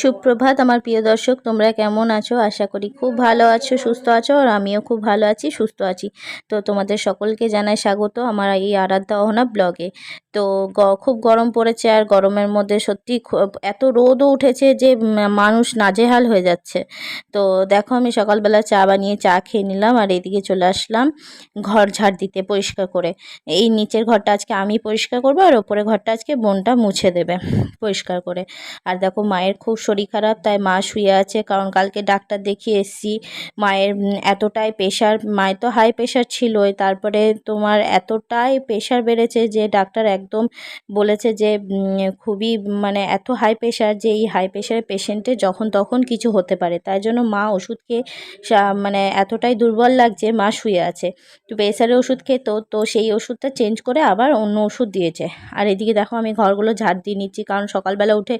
সুপ্রভাত আমার প্রিয় দর্শক, তোমরা কেমন আছো? আশা করি খুব ভালো আছো, সুস্থ আছো, আর আমিও খুব ভালো আছি, সুস্থ আছি। তো তোমাদের সকলকে জানাই স্বাগত আমার এই আরাধ্যা অহনা ব্লগে। তো খুব গরম পড়েছে আর গরমের মধ্যে সত্যি এত রোদও উঠেছে যে মানুষ নাজেহাল হয়ে যাচ্ছে। তো দেখো, আমি সকালবেলা চা বানিয়ে চা খেয়ে নিলাম আর এদিকে চলে আসলাম ঘর ঝাড় দিতে পরিষ্কার করে। এই নিচের ঘরটা আজকে আমি পরিষ্কার করব আর ওপরে ঘরটা আজকে বোনটা মুছে দেবে পরিষ্কার করে। আর দেখো মায়ের খুব শরীর খারাপ, তাই মা শুয়ে আছে। কারণ কালকে ডাক্তার দেখিয়ে এসছি, মায়ের এতটাই প্রেশার মায়ের তো হাই প্রেশার ছিলই। তারপরে তোমার এতটাই প্রেশার বেড়েছে যে ডাক্তার একদম বলেছে যে খুবই মানে এত হাই প্রেশার যে এই হাই প্রেশারের পেশেন্টে যখন তখন কিছু হতে পারে। তাই জন্য মা ওষুধ খেয়ে মানে এতটাই দুর্বল লাগছে, মা শুয়ে আছে। তো প্রেশারের ওষুধ খেত, তো সেই ওষুধটা চেঞ্জ করে আবার অন্য ওষুধ দিয়েছে। আর এদিকে দেখো আমি ঘরগুলো ঝাড় দিয়ে নিচ্ছি, কারণ সকালবেলা উঠে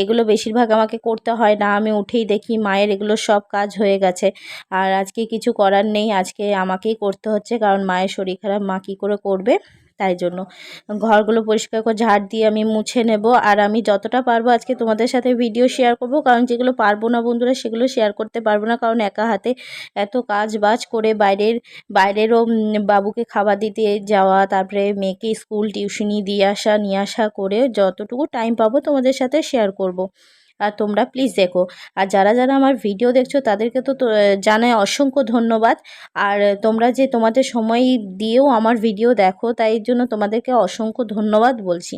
এগুলো বেশিরভাগ আমাকে করতে হয় না। আমি উঠেই দেখি মায়ের এগুলো সব কাজ হয়ে গেছে। আর আজকে কিছু করার নেই। আজকে আমাকেই করতে হচ্ছে। কারণ মায়ের শরীর খারাপ, মা কী করে করবে? তাই জন্য। ঘরগুলো পরিষ্কার করে ঝাড় দিয়ে আমি মুছে নেব। আর আমি যতটা পারব আজকে তোমাদের সাথে ভিডিও শেয়ার করব। কারণ যেগুলো পারব না বন্ধুরা, সেগুলো শেয়ার করতে পারব না। কারণ একা হাতে এত কাজ বাজ করে বাইরের, বাইরেরও বাবুকে খাবার দিতে যাওয়া, তারপরে মেয়েকে স্কুল টিউশনি দিয়ে আসা, নিয়ে আসা করে যতটুকু টাইম পাবো তোমাদের সাথে শেয়ার করব। আর তোমরা প্লিজ দেখো। আর যারা যারা আমার ভিডিও দেখছ, তাদেরকে তো জানায় অসংখ্য ধন্যবাদ। আর তোমরা যে তোমাদের সময় দিয়েও আমার ভিডিও দেখো, তাই জন্য তোমাদেরকে অসংখ্য ধন্যবাদ বলছি।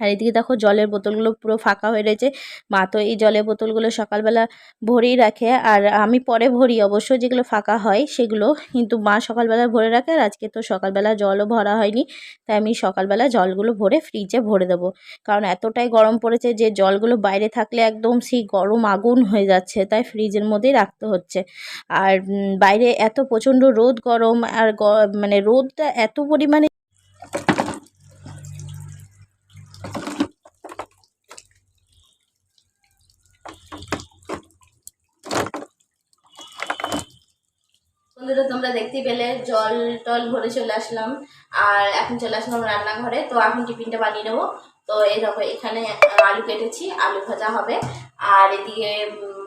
আর এদিকে দেখো জলের বোতলগুলো পুরো ফাঁকা হয়ে রয়েছে। মা তো এই জলের বোতলগুলো সকালবেলা ভরেই রাখে আর আমি পরে ভরি। অবশ্য যেগুলো ফাঁকা হয় সেগুলো কিন্তু মা সকালবেলা ভরে রাখে আর আজকে তো সকালবেলা জলও ভরা হয়নি। তাই আমি সকালবেলা জলগুলো ভরে ফ্রিজে ভরে দেবো। কারণ এতটাই গরম পড়েছে যে জলগুলো বাইরে থাকলে একদম সেই গরম আগুন হয়ে যাচ্ছে। তাই ফ্রিজের মধ্যেই রাখতে হচ্ছে। আর বাইরে এত প্রচণ্ড রোদ গরম আর মানে রোদটা এত পরিমাণে বন্ধুরা তোমরা দেখতে পেলে, জল টল ভরে চলে আসলাম। আর এখন চলে আসলাম রান্নাঘরে, তো এখন টিফিনটা বানিয়ে নেব। তো এই দেখো, এখানে আলু কেটেছি, আলু ভাজা হবে। আর এদিকে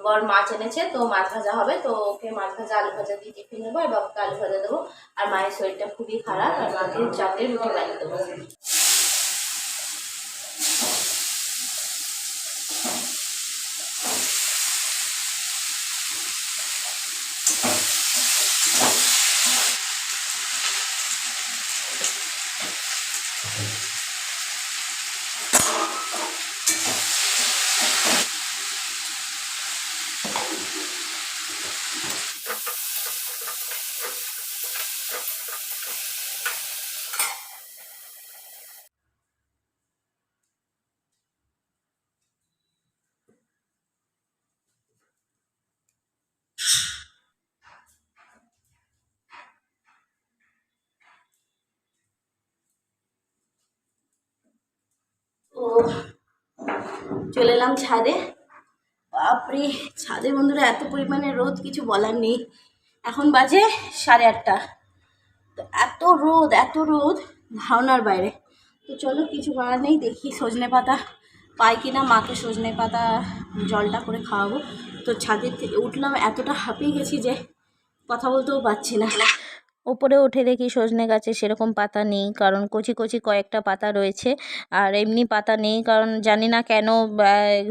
বর মাছ এনেছে, তো মাছ ভাজা হবে। তো ওকে মাছ ভাজা, আলু ভাজা দিয়ে টিফিন নেব, আর বাবাকে আলু ভাজা দেবো। আর মায়ের শরীরটা খুবই খারাপ, আর মাকে চারটে রুটি বানিয়ে দেবো। ও চলে এলাম ছাদে। বাপরে, ছাদে বন্ধুরা, এত পরিমাণে রোদ, কিছু বলার নেই। এখন বাজে সাড়ে আটটা। তো এত রোদ এত রোদ ধারণার বাইরে। তো চলো, কিছু করার নেই, দেখি সজনে পাতা পাই কিনা, মাকে সজনে পাতা জলটা করে খাওয়াবো। তো ছাদের থেকে উঠলাম, এতটা হাঁপিয়ে গেছি যে কথা বলতেও পারছি না। ওপরে উঠে দেখি সজনে গাছে সেরকম পাতা নেই, কারণ কচি কচি কয়েকটা পাতা রয়েছে। আর এমনি পাতা নেই, কারণ জানি না কেন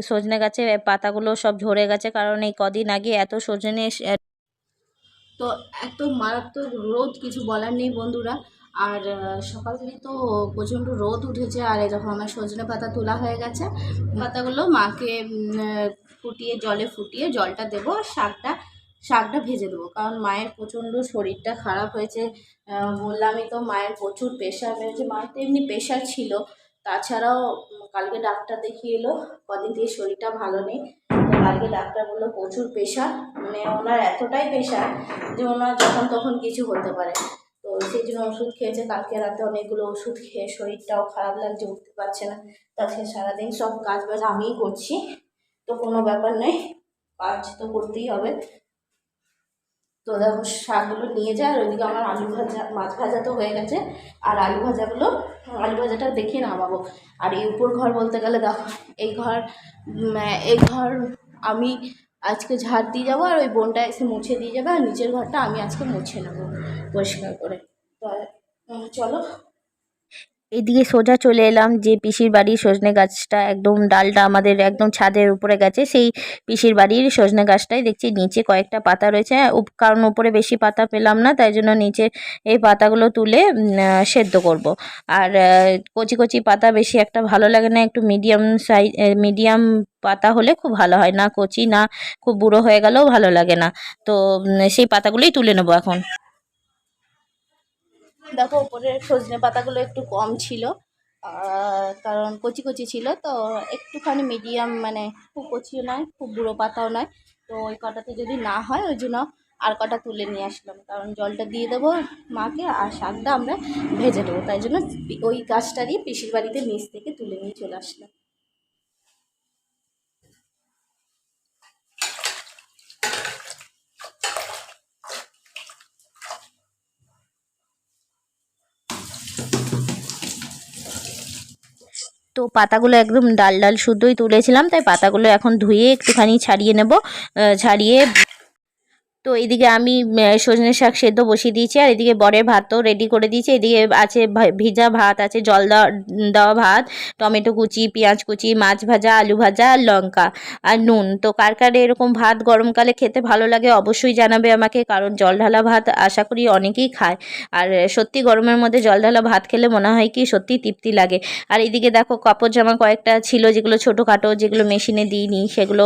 সজনে গাছে পাতাগুলো সব ঝরে গেছে, কারণ এই কদিন আগে এত সজনে তো এত মারাত্মক রোদ কিছু বলার নেই বন্ধুরা। আর সকাল থেকে তো প্রচণ্ড রোদ উঠেছে, আর এরকম আমার সজনে পাতা তোলা হয়ে গেছে। পাতাগুলো মাকে ফুটিয়ে, জলে ফুটিয়ে জলটা দেবো শাকটা শাকটা ভেজে দেবো। কারণ মায়ের প্রচণ্ড শরীরটা খারাপ হয়েছে। বললামই তো মায়ের প্রচুর প্রেশার বেড়েছে। মায়ের তো এমনি প্রেশার ছিল। তাছাড়াও কালকে ডাক্তার দেখিয়ে এলো, কদিন থেকে শরীরটা ভালো নেই। তো কালকে ডাক্তার বলল, প্রচুর প্রেশার মানে ওনার এতটাই প্রেশার যে ওনার যখন তখন কিছু হতে পারে। তো সেই জন্য ওষুধ খেয়েছে। কালকে রাতে অনেকগুলো ওষুধ খেয়ে শরীরটাও খারাপ লাগছে, উঠতে পারছে না। তাছাড়া সারাদিন সব কাজ বাজ আমিই করছি। তো কোনো ব্যাপার নেই কাজ তো করতেই হবে। তো দেখো শাকগুলো নিয়ে যায়, আর ওইদিকে আমার আলু ভাজা, মাছ ভাজা তো হয়ে গেছে। আর আলু ভাজাগুলো, আলু ভাজাটা দেখিয়ে নামাবো। আর এই উপর ঘর বলতে গেলে দেখো, এই ঘর এই ঘর আমি আজকে ঝাড় দিয়ে যাব, আর ওই বোনটা এসে মুছে দিয়ে যাবে, আর নিচের ঘরটা আমি আজকে মুছে নেব পরিষ্কার করে। তো চলো। এদিকে সোজা চলে এলাম যে পিসির বাড়ির সজনে গাছটা একদম ডালটা আমাদের একদম ছাদের উপরে গেছে, সেই পিসির বাড়ির সজনে গাছটাই দেখছি। নিচে কয়েকটা পাতা রয়েছে উপ- কারণ উপরে বেশি পাতা পেলাম না, তাই জন্য নিচে এই পাতাগুলো তুলে সেদ্ধ করব। আর কচি কচি পাতা বেশি একটা ভালো লাগে না, একটু মিডিয়াম সাইজ মিডিয়াম পাতা হলে খুব ভালো হয়। না কচি, না খুব বুড়ো হয়ে গেলেও ভালো লাগে না। তো সেই পাতাগুলোই তুলে নেব এখন। দেখো ওপরের সজনে পাতাগুলো একটু কম ছিল কারণ কচি কচি ছিল, তো একটুখানি মিডিয়াম মানে খুব কচিও নয়, খুব বুড়ো পাতাও নয়। তো ওই কটাতে যদি না হয়, ওই জন্য আর কটা তুলে নিয়ে আসলাম, কারণ জলটা দিয়ে দেবো মাকে আর শাকটা আমরা ভেজে দেবো তাই জন্য ওই গাছটারই পিসির বাড়িতে নিচ থেকে তুলে নিয়ে চলে আসলাম। তো পাতাগুলো একদম ডাল ডাল শুদ্ধই তুলেছিলাম, তাই পাতাগুলো এখন ধুয়ে একটুখানি ছাড়িয়ে নেব। ছাড়িয়ে তো এদিকে আমি সজনে শাক সেদ্ধ বসিয়ে দিয়েছি, আর এদিকে বরের ভাতও রেডি করে দিয়েছি। এদিকে আছে ভিজা ভাত, আছে জল দেওয়া ভাত, টমেটো কুচি, পেঁয়াজ কুচি, মাছ ভাজা, আলু ভাজা, আর লঙ্কা, আর নুন। তো কার কার এরকম ভাত গরমকালে খেতে ভালো লাগে অবশ্যই জানাবে আমাকে, কারণ জল ঢালা ভাত আশা করি অনেকেই খায়। আর সত্যি গরমের মধ্যে জল ঢালা ভাত খেলে মনে হয় কি সত্যি তৃপ্তি লাগে। আর এদিকে দেখো কাপড় জামা কয়েকটা ছিল, যেগুলো ছোটোখাটো, যেগুলো মেশিনে দিইনি, সেগুলো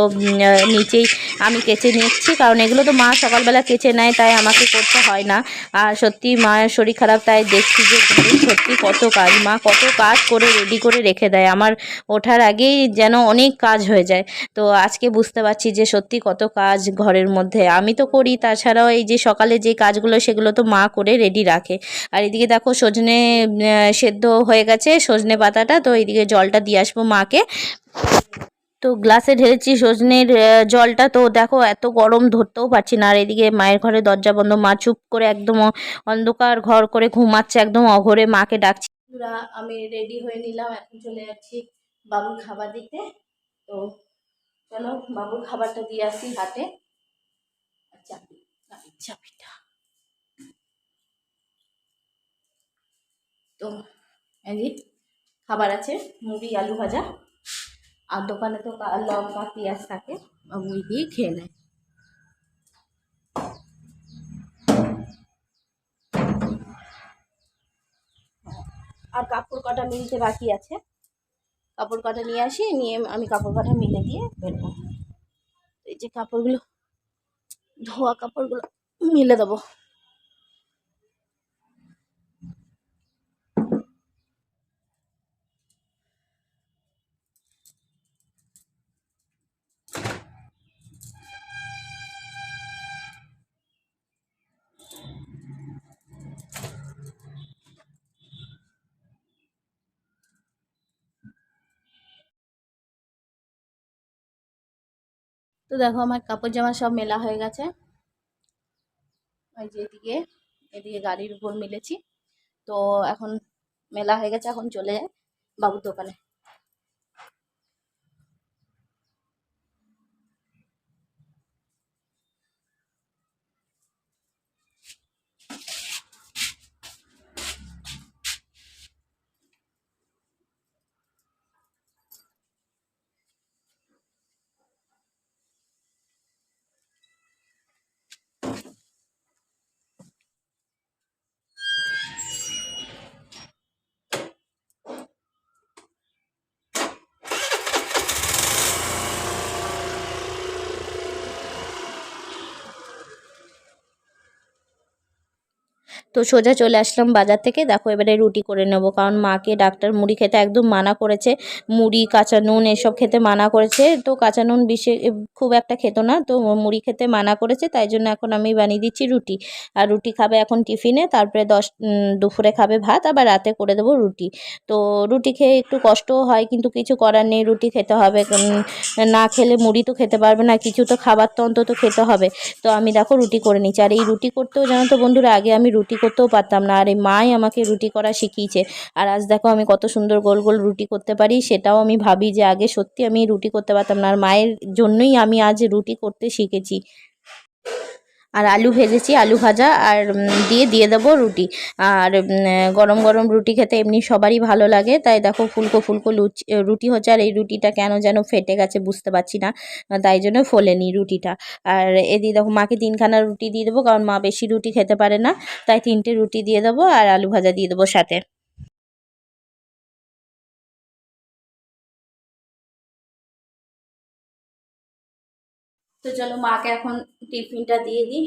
নিচেই আমি কেচে নিচ্ছি, কারণ এগুলো তো মা সকালবেলা কেচে নেয়, তাই আমাকে করতে হয় না। আর সত্যি মায়ের শরীর খারাপ, তাই দেখছি যে সত্যি কত কাজ। মা কত কাজ করে রেডি করে রেখে দেয়। আমার ওঠার আগেই যেন অনেক কাজ হয়ে যায়। তো আজকে বুঝতে পারছি যে সত্যি কত কাজ ঘরের মধ্যে। আমি তো করি, তাছাড়াও এই যে সকালে যে কাজগুলো, সেগুলো তো মা করে রেডি রাখে। আর এদিকে দেখো সজনে সেদ্ধ হয়ে গেছে সজনে পাতাটা, তো এইদিকে জলটা দিয়ে আসব মাকে। তো গ্লাসে ঢেলেছি, সজনের জলটা। তো দেখো, এত গরম, ধরতেও পারছি না। আর এদিকে মায়ের ঘরে দরজা বন্ধ, মা চুপ করে একদম অন্ধকার ঘর করে ঘুমাচ্ছে, একদম অঘরে মাকে ডাকছি। আমি রেডি হয়ে নিলাম, এখন চলে যাচ্ছি বাবুর খাবার দিতে। তো চলো, বাবুর খাবারটা দিয়ে আসি হাতে। তো খাবার আছে মুড়ি আলু ভাজা। আর দোকানে তো লঙ্কা, পেঁয়াজ থাকে ওই দিয়ে খেয়ে নেয়। আর কাপড় কটা মিলতে বাকি আছে। কাপড় কটা নিয়ে আসি, নিয়ে আমি কাপড় কটা মিলে দিয়ে বেরবো এই যে কাপড়গুলো, ধোয়া কাপড়গুলো মিলে দেবো। তো দেখো আমার কাপড় জামা সব মেলা হয়ে গেছে। এদিকে এদিকে গাড়ির উপর মিলেছি। তো এখন মেলা হয়ে গেছে, এখন চলে যায় বাবুর দোকানে। তো সোজা চলে আসলাম বাজার থেকে। দেখো এবারে রুটি করে নেব, কারণ মাকে ডাক্তার মুড়ি খেতে একদম মানা করেছে। মুড়ি, কাঁচা নুন এসব খেতে মানা করেছে। তো কাঁচা নুন বিশেষ খুব একটা খেত না, তো মুড়ি খেতে মানা করেছে, তাই জন্য এখন আমি বানিয়ে দিচ্ছি রুটি। আর রুটি খাবে এখন টিফিনে, তারপরে দশ দুপুরে খাবে ভাত, আবার রাতে করে দেবো রুটি। তো রুটি খেয়ে একটু কষ্টও হয়, কিন্তু কিছু করার নেই, রুটি খেতে হবে। না খেলে মুড়ি তো খেতে পারবে না, কিছু তো খাবার তো অন্তত খেতে হবে। তো আমি দেখো রুটি করে নিচ্ছি। আর এই রুটি করতেও জানো তো বন্ধুরা, আগে আমি রুটি করতেও পারতাম না। আর এই মাই আমাকে রুটি করা শিখিয়েছে। আর আজ দেখো আমি কত সুন্দর গোল গোল রুটি করতে পারি, সেটাও আমি ভাবি যে আগে সত্যি আমি রুটি করতে পারতাম না। আর মায়ের জন্যই আমি আজ রুটি করতে শিখেছি। আর আলু ভেজেছি, আলু ভাজা, আর দিয়ে দিয়ে দেবো রুটি। আর গরম গরম রুটি খেতে এমনি সবারই ভালো লাগে। তাই দেখো ফুলকো ফুলকো লুচি, রুটি হচ্ছে, আর এই রুটিটা কেন যেন ফেটে গেছে বুঝতে পারছি না। তাই জন্য ফোলেনি রুটিটা। আর এদিকে দেখো মাকে তিনখানা রুটি দিয়ে দেবো, কারণ মা বেশি রুটি খেতে পারে না। তাই তিনটে রুটি দিয়ে দেবো, আর আলু ভাজা দিয়ে দেবো সাথে। তো চলো মাকে এখন টিফিনটা দিয়ে দিই।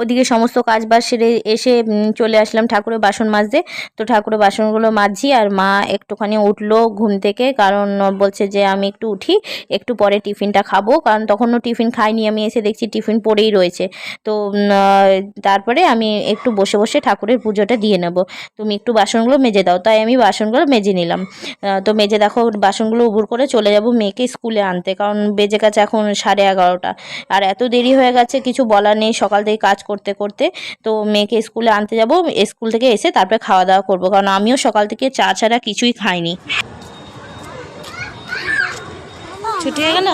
ওদিকে সমস্ত কাজ বাজ সেরে এসে চলে আসলাম ঠাকুরের বাসন মাজতে। তো ঠাকুরের বাসনগুলো মাজছি আর মা একটুখানি উঠল ঘুম থেকে, কারণ বলছে যে আমি একটু উঠি, একটু পরে টিফিনটা খাব, কারণ তখনও টিফিন খাইনি। আমি এসে দেখছি টিফিন পড়েই রয়েছে। তো তারপরে আমি একটু বসে বসে ঠাকুরের পুজোটা দিয়ে নেব। তুমি একটু বাসনগুলো মেজে দাও। তাই আমি বাসনগুলো মেজে নিলাম। তো মেজে দেখো, বাসনগুলো উবুর করে চলে যাব মেয়েকে স্কুলে আনতে, কারণ বেজে গেছে এখন সাড়ে এগারোটা। আর এত দেরি হয়ে গেছে, কিছু বলার নেই সকাল থেকে কাজ করতে করতে তো মেয়েকে স্কুলে আনতে যাব। স্কুল থেকে এসে তারপরে খাওয়া দাওয়া করব। কারণ আমিও সকাল থেকে চা ছাড়া কিছুই খাইনি। ছুটি হয়ে গেল?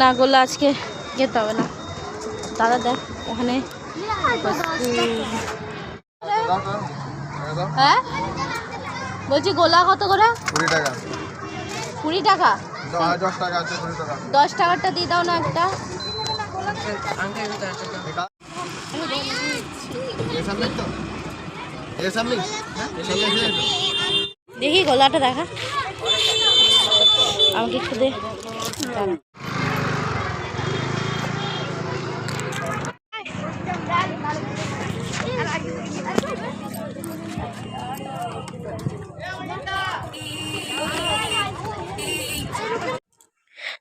না গোলা আজকে যেতে হবে না। দাদা দেখ ওখানে হ্যাঁ? বলছি গোলা কত করে? কুড়ি টাকা। কুড়ি টাকা? দশ টাকা কুড়ি টাকা। দশ টাকারটা দিয়ে দাও না একটা। দেখি গলাটা দেখা। আমাকে একটু দে।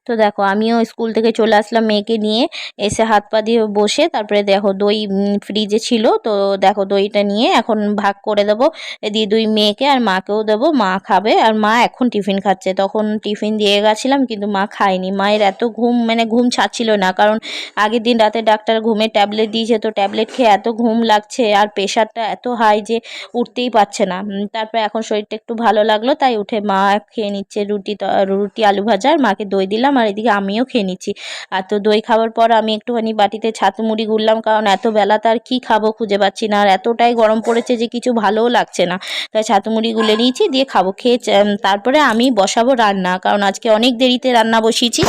তো দেখো, আমিও স্কুল থেকে চলে আসলাম মেয়েকে নিয়ে। এসে হাত পা দিয়ে বসে তারপরে দেখো দই ফ্রিজে ছিল। তো দেখো দইটা নিয়ে এখন ভাগ করে দেবো। দিয়ে দুই মেয়েকে আর মাকেও দেবো। মা খাবে আর মা এখন টিফিন খাচ্ছে। তখন টিফিন দিয়ে গেছিলাম কিন্তু মা খায়নি। মায়ের এত ঘুম মানে ঘুম ছাড়ছিল না। কারণ আগের দিন রাতে ডাক্তার ঘুমের ট্যাবলেট দিয়েছে। তো ট্যাবলেট খেয়ে এত ঘুম লাগছে আর প্রেশারটা এত হাই যে উঠতেই পারছে না। তারপরে এখন শরীরটা একটু ভালো লাগল। তাই উঠে মা খেয়ে নিচ্ছে রুটি রুটি, আলু ভাজা। আর মাকে দই দিলাম। আর এদিকে আমিও খেয়ে নিচ্ছি। আর তো দই খাওয়ার পর আমি একটুখানি বাটিতে ছাতু মুড়ি গুললাম, কারণ এত বেলা তার কি খাব খুঁজে পাচ্ছি না। আর এতটাই গরম পড়েছে যে কিছু ভালোও লাগছে না। তাই ছাতু মুড়ি গুলে নিয়েছি, দিয়ে খাব। খেয়ে তারপরে আমি বসাবো রান্না, কারণ আজকে অনেক দেরিতে রান্না বসিয়েছি।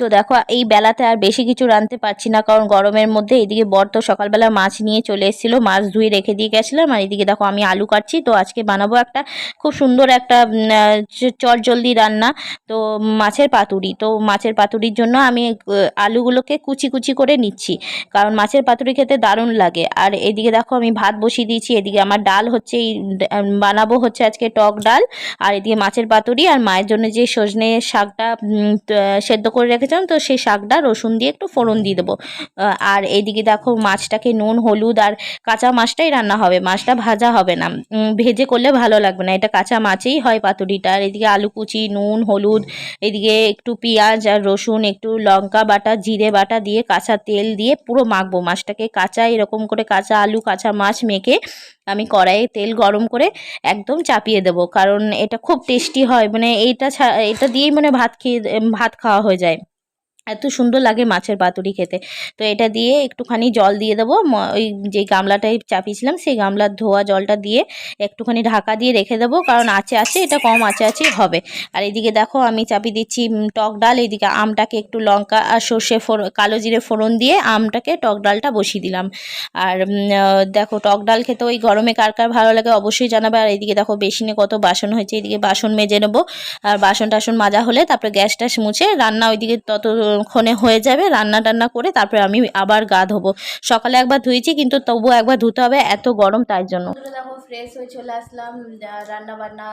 তো দেখো, এই বেলাতে আর বেশি কিছু রাঁধতে পারছি না, কারণ গরমের মধ্যে এদিকে বর তো সকালবেলা মাছ নিয়ে চলে এসেছিল, মাছ ধুয়ে রেখে দিয়ে গেছিলাম, আর এদিকে দেখো আমি আলু কাটছি, তো আজকে বানাবো একটা খুব সুন্দর একটা চট জলদি রান্না, তো মাছের পাতুরি, তো মাছের পাতুরির জন্য আমি আলুগুলোকে কুচি কুচি করে নিচ্ছি, কারণ মাছের পাতুরি খেতে দারুণ লাগে, আর এদিকে দেখো আমি ভাত বসিয়ে দিয়েছি, এদিকে আমার ডাল হচ্ছে এই বানাবো হচ্ছে আজকে টক ডাল, আর এদিকে মাছের পাতুরি, আর মায়ের জন্য যে সজনে শাকটা সেদ্ধ করে রেখেছিলাম তো সেই শাকটা রসুন দিয়ে একটু ফোড়ন দিয়ে দেবো। আর এইদিকে দেখো মাছটাকে নুন, হলুদ আর কাঁচা মাছটাই রান্না হবে, মাছটা ভাজা হবে না। ভেজে করলে ভালো লাগবে না, এটা কাঁচা মাছেই হয় পাতুরিটা। আর এদিকে আলু কুচি, নুন, হলুদ এদিকে একটু পেঁয়াজ আর রসুন, একটু লঙ্কা বাটা, জিরে বাটা দিয়ে কাঁচা তেল দিয়ে পুরো মাখবো। মাছটাকে কাঁচা, এরকম করে কাঁচা আলু, কাঁচা মাছ মেখে আমি কড়াইয়ে তেল গরম করে একদম চাপিয়ে দেবো, কারণ এটা খুব টেস্টি হয়। মানে এইটা এটা দিয়েই মানে ভাত খেয়ে, ভাত খাওয়া হয়ে যায়। এত সুন্দর লাগে মাছের পাতুরি খেতে। তো এটা দিয়ে একটুখানি জল দিয়ে দেবো। ওই যে গামলাটায় চাপিয়েছিলাম, সেই গামলার ধোয়া জলটা দিয়ে একটুখানি ঢাকা দিয়ে রেখে দেবো। কারণ আছে আছে, এটা কম আছে আছে, হবে। আর এদিকে দেখো, আমি চাপিয়ে দিচ্ছি টক ডাল। এদিকে আমটাকে একটু লঙ্কা আর সর্ষে ফোড়ন কালো জিরে ফোড়ন দিয়ে আমটাকে টক ডালটা বসিয়ে দিলাম। আর দেখো, টক ডাল খেতে ওই গরমে কার কার ভালো লাগে অবশ্যই জানাবে। আর এদিকে দেখো, বেসিনে কত বাসন হয়েছে। এদিকে বাসন মেজে নেব। আর বাসন টাসন মাজা হলে তারপরে গ্যাস ট্যাস মুছে রান্না ওইদিকে তত ক্ষণে হয়ে যাবে, রান্না টান্না করে তারপরে আমি আবার গা ধোবো। সকালে একবার ধুয়েছি, কিন্তু তবুও একবার ধুতে হবে এত গরম তাই জন্য। দেখো ফ্রেশ হয়ে চলে আসলাম রান্না বান্না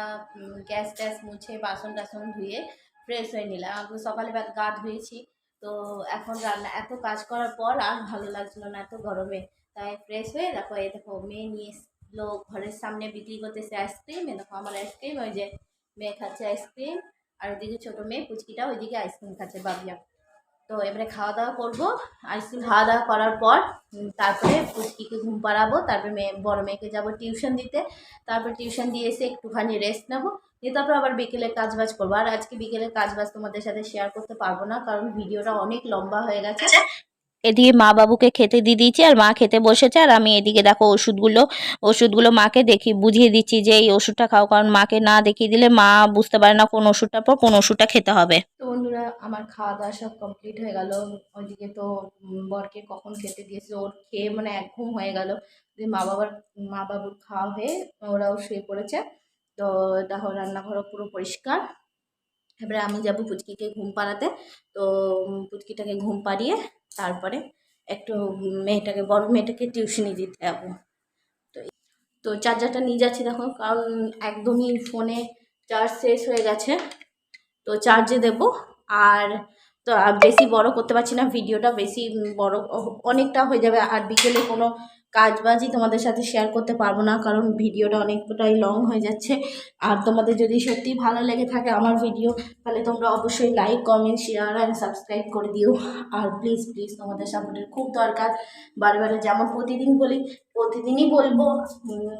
গ্যাস ট্যাস মুছে বাসন টাসন ধুয়ে ফ্রেশ হয়ে নিলাম। সকালে গা ধুয়েছি, তো এখন রান্না, এত কাজ করার পর আর ভালো লাগছিল না এত গরমে। তাই ফ্রেশ হয়ে দেখো, এই দেখো, মেয়ে নিয়ে এসলো, ঘরের সামনে বিক্রি করতেছে আইসক্রিম এ দেখো আমার আইসক্রিম ওই যে মেয়ে খাচ্ছে আইসক্রিম আর ওইদিকে ছোটো মেয়ে পুচকিটা ওইদিকে আইসক্রিম খাচ্ছে বাবিয়া তো এবারে খাওয়া দাওয়া করব। আইসক্রিম খাওয়া দাওয়া করার পর তারপরে পুচকিকে ঘুম পাড়াবো, তারপরে মেয়ে, বড়ো মেয়েকে যাব টিউশন দিতে। তারপর টিউশন দিয়ে এসে একটুখানি রেস্ট নেব। দিয়ে তারপর আবার বিকেলে কাজ বাজ করব। আর আজকে বিকেলে কাজ বাজ তোমাদের সাথে শেয়ার করতে পারব না, কারণ ভিডিওটা অনেক লম্বা হয়ে গেছে। এদিকে মা বাবুকে খেতে দিয়ে দিয়েছি আর মা খেতে বসেছে আর আমি এদিকে দেখো ওষুধগুলো ওষুধগুলো মাকে দেখি, বুঝিয়ে দিচ্ছি যে এই ওষুধটা খাও কারণ মাকে না দেখিয়ে দিলে মা বুঝতে পারে না কোন ওষুধটার পর কোন ওষুধটা খেতে হবে। তো বন্ধুরা আমার খাওয়া দাওয়া সব কমপ্লিট হয়ে গেল। ওইদিকে তো বরকে কখন খেতে দিয়েছে, ওর খেয়ে মানে এক ঘুম হয়ে গেল। দিয়ে মা বাবার, মা বাবুর খাওয়া হয়ে ওরাও শুয়ে পড়েছে। তো দেখো রান্নাঘরও পুরো পরিষ্কার। এবারে আমি যাব পুচকিকে ঘুম পাড়াতে। তো পুচকিটাকে ঘুম পাড়িয়ে তারপরে একটু মেয়েটাকে, বড় মেয়েটাকে টিউশনি দিতে যাব। তো তো চার্জারটা নিয়ে যাচ্ছি দেখো, কারণ একদমই ফোনে চার্জ শেষ হয়ে গেছে। তো চার্জে দেব, আর তো বেশি বড় করতে পারছি না, ভিডিওটা বেশি বড় অনেকটা হয়ে যাবে, আর বিকেলে কোনো কাজ বাজই তোমাদের সাথে শেয়ার করতে পারব না, কারণ ভিডিওটা অনেকটাই লং হয়ে যাচ্ছে। আর তোমাদের যদি সত্যি ভালো লেগে থাকে আমার ভিডিও তাহলে তোমরা অবশ্যই like comment share and subscribe করে দিও। আর প্লিজ প্লিজ তোমাদের সাপোর্টের খুব দরকার। বারে বারে যেমন প্রতিদিন বলি, প্রতিদিনই বলব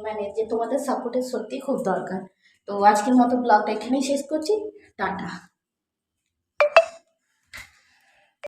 মানে যে তোমাদের সাপোর্টের সত্যি খুব দরকার। তো আজকের মতো ব্লগটা এখানেই শেষ করছি। টাটা।